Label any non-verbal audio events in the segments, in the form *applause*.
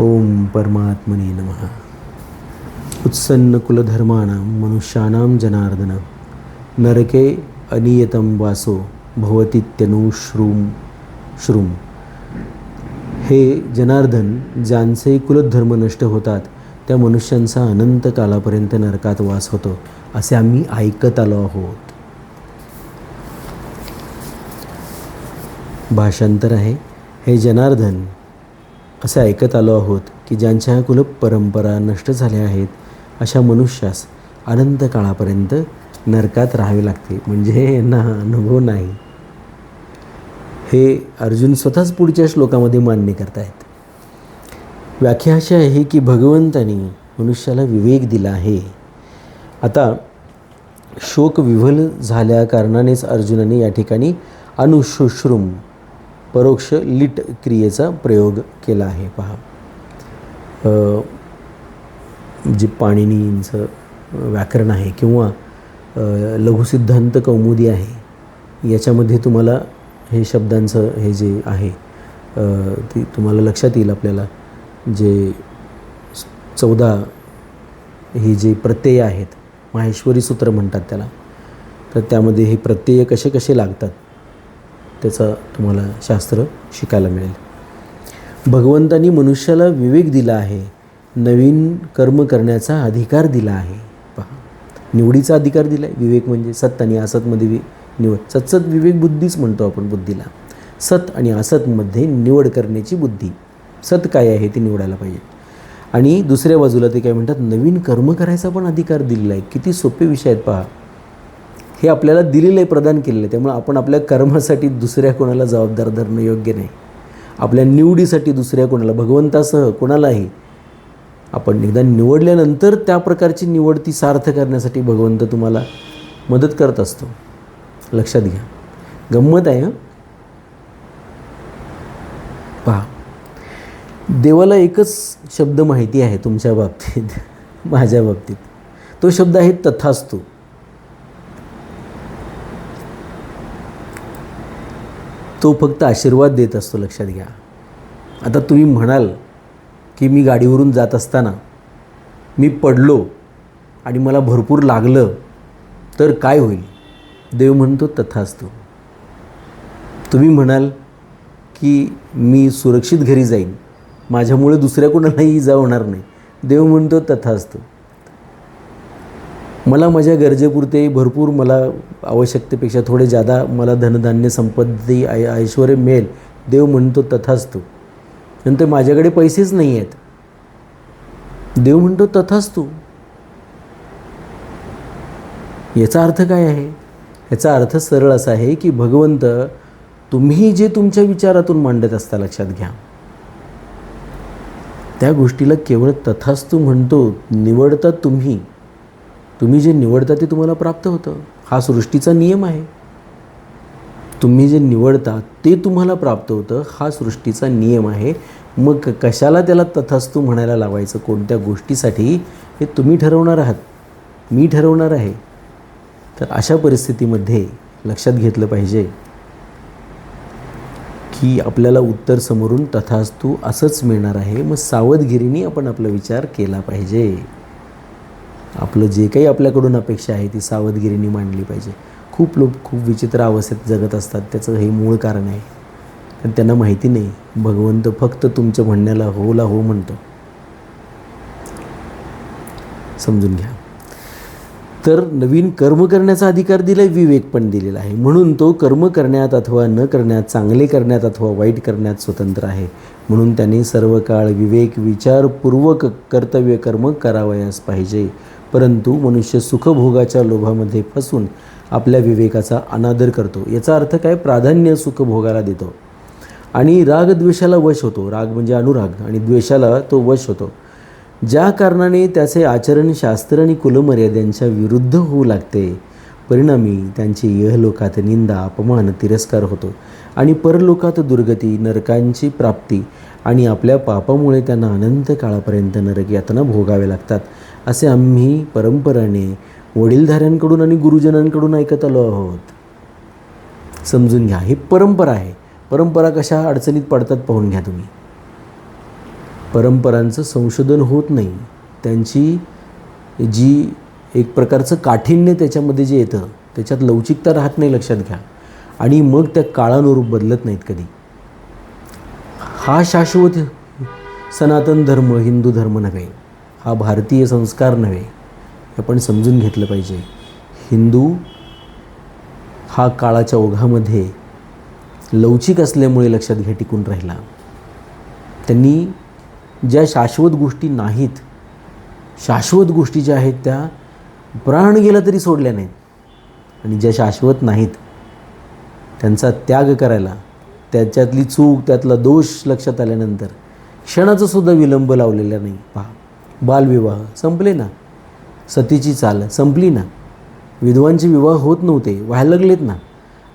ओम परमात्मने नमः। उत्सन्नकुलधर्माणां मनुष्याणां जनार्दन। नरके अनियतं वासो भवतीत्यनु श्रूम। श्रूम। हे जनार्दन ज्यांचे कुलधर्म नष्ट होतात त्या मनुष्यांचा अनंत कालापर्यंत नरकात वास होतो असे आम्ही ऐकत आलो आहोत। भाषांतर आहे हे जनार्दन असे ऐकत आलो आहोत की ज्यांच्या कुल परंपरा नष्ट झाल्या आहेत अशा मनुष्यास अनंत काळापर्यंत नरकात राहावे लागते. म्हणजे यांना अनुभव नाही. हे अर्जुन स्वतःच पुढच्या श्लोकामध्ये मान्य करतायत. व्याख्या अशी आहे की भगवंतानी मनुष्याला विवेक दिला आहे. आता शोक विव्हल झाल्या कारणानेच अर्जुनाने या ठिकाणी अनुशुश्रुम परोक्ष लिट क्रियेचा प्रयोग केला आहे. पहा. जे पाणिनींचं व्याकरण आहे किंवा लघुसिद्धांत कौमुदी आहे याच्यामध्ये तुम्हाला हे शब्दांचं हे जे आहे ती तुम्हाला लक्षात येईल आपल्याला. जे चौदा ही जे प्रत्यय आहेत माहेश्वरी सूत्र म्हणतात त्याला. तर त्यामध्ये हे प्रत्यय कसे कसे लागतात? त्याचं तुम्हाला शास्त्र शिकायला मिळेल. भगवंतानी मनुष्याला विवेक दिला आहे नवीन कर्म करण्याचा अधिकार दिला आहे. पहा निवडीचा अधिकार दिला आहे विवेक म्हणजे सत आणि असतमध्ये वि निवड. सत्सत विवेक बुद्धीच म्हणतो आपण बुद्धीला. सत आणि असतमध्ये निवड करण्याची बुद्धी. सत काय आहे ते निवडायला पाहिजे. आणि दुसऱ्या बाजूला ते काय म्हणतात नवीन कर्म करायचा पण अधिकार दिलेला आहे. किती सोपे विषय आहेत पहा. हे आपल्याला दिलेलं आहे प्रदान केलेलं आहे त्यामुळे आपण आपल्या कर्मासाठी दुसऱ्या कोणाला जबाबदार धरणं योग्य नाही. आपल्या निवडीसाठी दुसऱ्या कोणाला भगवंतासह कोणालाही आपण एकदा निवडल्यानंतर त्या प्रकारची निवड ती सार्थ करण्यासाठी भगवंत तुम्हाला मदत करत असतो. लक्षात घ्या. गंमत आहे पहा. देवाला एकच शब्द माहिती आहे तुमच्या बाबतीत *laughs* माझ्या बाबतीत. तो शब्द आहे तथास्तू. तो फक्त आशीर्वाद देत असतो लक्षात घ्या. आता तुम्ही म्हणाल की मी गाडीवरून जात असताना मी पडलो आणि मला भरपूर लागलं तर काय होईल? देव म्हणतो तथा असतो तुम्ही म्हणाल की मी सुरक्षित घरी जाईन. माझ्यामुळे दुसऱ्या कोणालाही इजा होणार नाही. देव म्हणतो तथा असतो मला माझ्या गरजेपुरते भरपूर मला आवश्यकतेपेक्षा थोडे जादा मला धनधान्य संपत्ती आय ऐश्वर मिळेल देव म्हणतो तथास्तू. नंतर माझ्याकडे पैसेच नाही आहेत. देव म्हणतो तथास्तू. याचा अर्थ काय आहे? याचा अर्थ सरळ असा आहे की भगवंत तुम्ही जे तुमच्या विचारातून मांडत असता लक्षात घ्या. त्या गोष्टीला केवळ तथास्तू म्हणतो निवडता तुम्ही. तुम्ही जे निवडता ते तुम्हाला प्राप्त होतं. हा सृष्टीचा नियम आहे. तुम्ही जे निवडता ते तुम्हाला प्राप्त होतं. हा सृष्टीचा नियम आहे. मग कशाला त्याला तथास्तू म्हणायला लावायचं? कोणत्या गोष्टीसाठी? हे तुम्ही ठरवणार आहात. मी ठरवणार आहे. तर अशा परिस्थितीमध्ये लक्षात घेतलं पाहिजे की आपल्याला उत्तर समोरून तथास्तू असंच मिळणार आहे. मग सावधगिरीने आपण आपला विचार केला पाहिजे. आपलं जे काही आपल्याकडून अपेक्षा आहे ती सावधगिरीने मांडली पाहिजे. खूप लोक खूप विचित्र अवस्थेत जगत असतात. त्याचं हे मूळ कारण आहे. कारण त्यांना माहिती नाही. भगवंत फक्त तुमच्या म्हणण्याला होला हो म्हणतो. समजून घ्या. तर नवीन कर्म करण्याचा अधिकार दिला विवेक पण दिलेला आहे. म्हणून तो कर्म करण्यात अथवा न करण्यात चांगले करण्यात अथवा वाईट करण्यात स्वतंत्र आहे. म्हणून त्याने सर्व काळ विवेक विचारपूर्वक कर्तव्य कर्म करावयास पाहिजे. परंतु मनुष्य सुखभोगाच्या लोभामध्ये फसून आपल्या विवेकाचा अनादर करतो. याचा अर्थ काय? प्राधान्य सुखभोगाला देतो. आणि रागद्वेषाला वश होतो. राग म्हणजे अनुराग आणि द्वेषाला तो वश होतो. ज्या कारणाने त्याचे आचरण शास्त्र आणि कुलमर्याद्यांच्या विरुद्ध होऊ लागते. परिणामी त्यांची यहलोकात निंदा अपमान तिरस्कार होतो. आणि परलोकात दुर्गती नरकांची प्राप्ती आणि आपल्या पापामुळे त्यांना अनंत काळापर्यंत नरक यातना भोगावे लागतात. असे आम्ही परंपराने वडीलधाऱ्यांकडून आणि गुरुजनांकडून ऐकत आलो आहोत. समजून घ्या ही परंपरा आहे. परंपरा कशा अडचणीत पडतात पाहून घ्या तुम्ही. परंपरांचं संशोधन होत नाही. त्यांची जी एक प्रकारचं काठिण्य त्याच्यामध्ये जे येतं त्याच्यात लवचिकता राहत नाही लक्षात घ्या. आणि मग त्या काळानुरूप बदलत नाहीत कधी. हा शाश्वत सनातन धर्म हिंदू धर्म नव्हे. हा भारतीय संस्कार नव्हे हे आपण समजून घेतलं पाहिजे. हिंदू हा काळाच्या ओघामध्ये लवचिक असल्यामुळे लक्षात घ्या टिकून राहिला. त्यांनी ज्या शाश्वत गोष्टी नाहीत शाश्वत गोष्टी ज्या आहेत त्या प्राण गेला तरी सोडल्या नाहीत. आणि ज्या शाश्वत नाहीत त्यांचा त्याग करायला त्याच्यातली चूक त्यातला दोष लक्षात आल्यानंतर क्षणाचा सुद्धा विलंब लावलेला नाही. पहा. बालविवाह संपले ना. सतीची चाल संपली ना. विधवांचे विवाह होत नव्हते व्हायला लागलेत ना.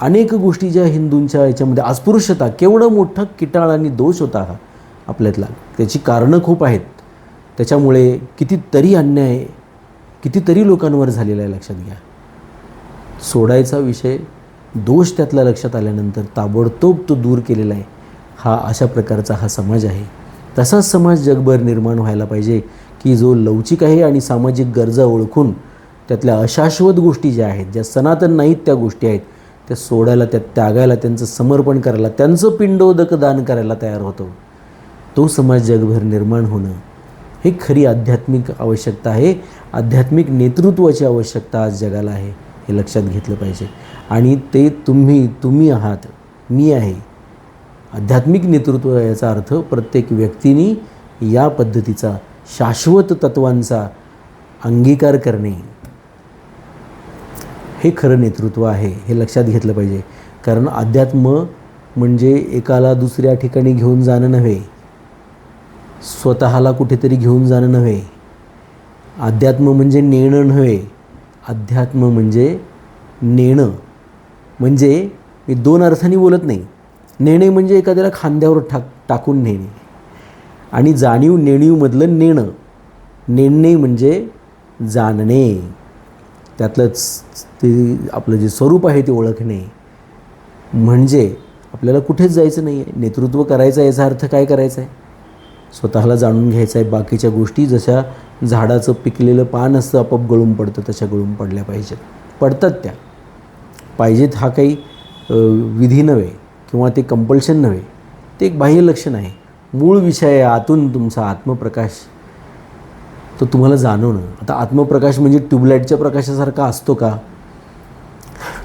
अनेक गोष्टी ज्या हिंदूंच्या याच्यामध्ये अस्पृश्यता केवढा मोठा किटाळ आणि दोष होता हा आपल्यातला. त्याची कारणं खूप आहेत. त्याच्यामुळे कितीतरी अन्याय कितीतरी लोकांवर झालेला आहे लक्षात घ्या. सोडायचा विषय दोष त्यातला लक्षात आल्यानंतर ताबडतोब तो दूर केलेला आहे. हा अशा प्रकारचा हा समाज आहे. तसाच समाज जगभर निर्माण व्हायला पाहिजे. की जो लवचिक आहे आणि सामाजिक गरजा ओळखून त्यातल्या अशाश्वत गोष्टी ज्या आहेत ज्या सनातन नाहीत त्या गोष्टी आहेत त्या सोडायला त्या त्यागायला त्यांचं समर्पण करायला त्यांचं पिंडोदक दान करायला तयार होतो. तो समाज जगभर निर्माण होणं हे खरी आध्यात्मिक आवश्यकता आहे. आध्यात्मिक नेतृत्वाची आवश्यकता आज जगाला आहे हे लक्षात घेतलं पाहिजे. आणि ते तुम्ही तुम्ही आहात मी आहे. आध्यात्मिक नेतृत्व याचा अर्थ प्रत्येक व्यक्तीने या पद्धतीचा शाश्वत तत्वांचा अंगीकार करणे हे खरं नेतृत्व आहे हे लक्षात घेतलं पाहिजे. कारण अध्यात्म म्हणजे एकाला दुसऱ्या ठिकाणी घेऊन जाणं नव्हे स्वतःला कुठेतरी घेऊन जाणं नव्हे. अध्यात्म म्हणजे नेणं नव्हे अध्यात्म म्हणजे नेणं. म्हणजे मी दोन अर्थांनी बोलत नाही. नेणे म्हणजे एखाद्याला खांद्यावर टाक टाकून नेणे. आणि जाणीव नेणीवमधलं नेणं. नेणणे म्हणजे जाणणे. त्यातलंच ते आपलं जे स्वरूप आहे ते ओळखणे. म्हणजे आपल्याला कुठेच जायचं नाही आहे नेतृत्व करायचं आहे याचा अर्थ काय करायचा आहे? स्वतःला जाणून घ्यायचं आहे. बाकीच्या गोष्टी जशा झाडाचं पिकलेलं पान असतं आपोआप गळून पडतं तशा गळून पडल्या पाहिजेत. पडतात त्या. पाहिजेत हा काही विधी नव्हे किंवा ते कंपल्शन नव्हे. ते एक बाह्य लक्षण आहे. मूळ विषय आहे आतून तुमचा आत्मप्रकाश. तो तुम्हाला जाणवणं. आता आत्मप्रकाश म्हणजे ट्यूबलाईटच्या प्रकाशासारखा असतो का?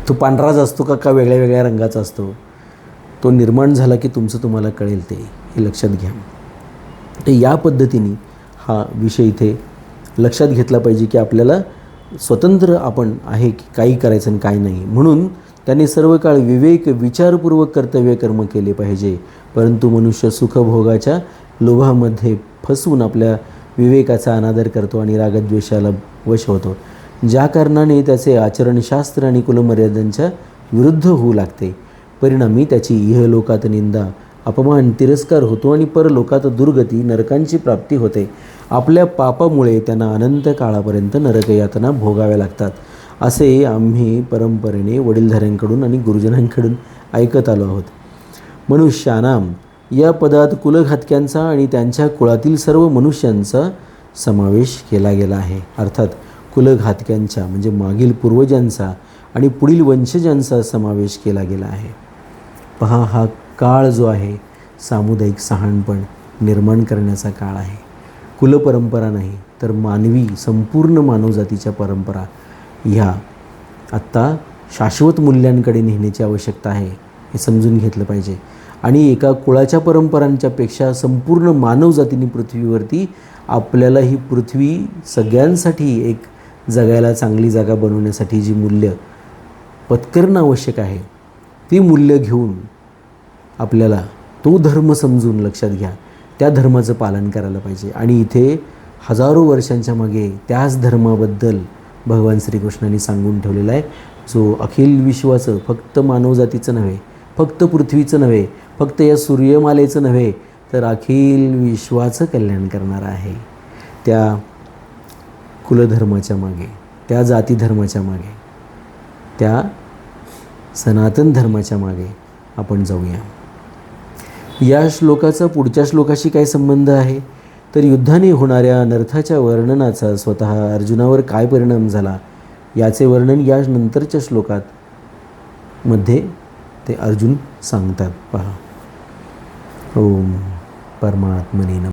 तो पांढराच असतो का? का वेगळ्या वेगळ्या रंगाचा असतो? तो निर्माण झाला की तुमचं तुम्हाला कळेल ते. हे लक्षात घ्या. तर या पद्धतीने हा विषय इथे लक्षात घेतला पाहिजे की आपल्याला स्वतंत्र आपण आहे की काही करायचं आणि काही नाही. म्हणून त्याने सर्व काळ विवेक विचारपूर्वक कर्तव्य कर्म केले पाहिजे. परंतु मनुष्य सुखभोगाच्या लोभामध्ये फसवून आपल्या विवेकाचा अनादर करतो आणि रागद्वेषाला वश होतो. ज्या कारणाने त्याचे आचरणशास्त्र आणि कुलमर्यादांच्या विरुद्ध होऊ लागते. परिणामी त्याची इहलोकात निंदा अपमान तिरस्कार होतो आणि परलोकात दुर्गती नरकांची प्राप्ती होते. आपल्या पापामुळे त्यांना अनंत काळापर्यंत नरकयातना भोगाव्या लागतात. असे आम्ही परंपरेने वडीलधाऱ्यांकडून आणि गुरुजनांकडून ऐकत आलो आहोत. मनुष्यानाम. या पदात कुलघातक्यांचा आणि त्यांच्या कुळातील सर्व मनुष्यांचा समावेश केला गेला आहे. अर्थात कुलघातक्यांच्या म्हणजे मागील पूर्वजांचा आणि पुढील वंशजांचा समावेश केला गेला आहे. पहा हा काळ जो आहे सामुदायिक सहाणपण निर्माण करण्याचा काळ आहे. कुलपरंपरा नाही तर मानवी संपूर्ण मानवजातीच्या परंपरा ह्या आत्ता शाश्वत मूल्यांकडे नेण्याची आवश्यकता आहे. हे समजून घेतलं पाहिजे. आणि एका कुळाच्या परंपरांच्यापेक्षा संपूर्ण मानवजातीने पृथ्वीवरती आपल्याला ही पृथ्वी सगळ्यांसाठी एक जगायला चांगली जागा बनवण्यासाठी जी मूल्य पत्करणं आवश्यक आहे ती मूल्य घेऊन आपल्याला तो धर्म समजून लक्षात घ्या. त्या धर्माचं पालन करायला पाहिजे. आणि इथे हजारो वर्षांच्या मागे त्याच धर्माबद्दल भगवान श्रीकृष्णांनी सांगून ठेवलेला आहे. जो अखिल विश्वाचं फक्त मानवजातीचं नव्हे फक्त पृथ्वीचं नव्हे फक्त या सूर्यमालेचं नव्हे तर अखिल विश्वाचं कल्याण करणार आहे. त्या कुलधर्माच्या मागे त्या जाती धर्माच्या मागे त्या सनातन धर्माच्या मागे आपण जाऊया. या श्लोकाचा पुढच्या श्लोकाशी काय संबंध आहे? तर युद्धाने होणाऱ्या अनर्थाच्या वर्णनाचा स्वतः अर्जुनावर काय परिणाम झाला? याचे वर्णन या नंतरच्या श्लोकात मध्ये ते अर्जुन सांगतात पहा. ओम परमात्मने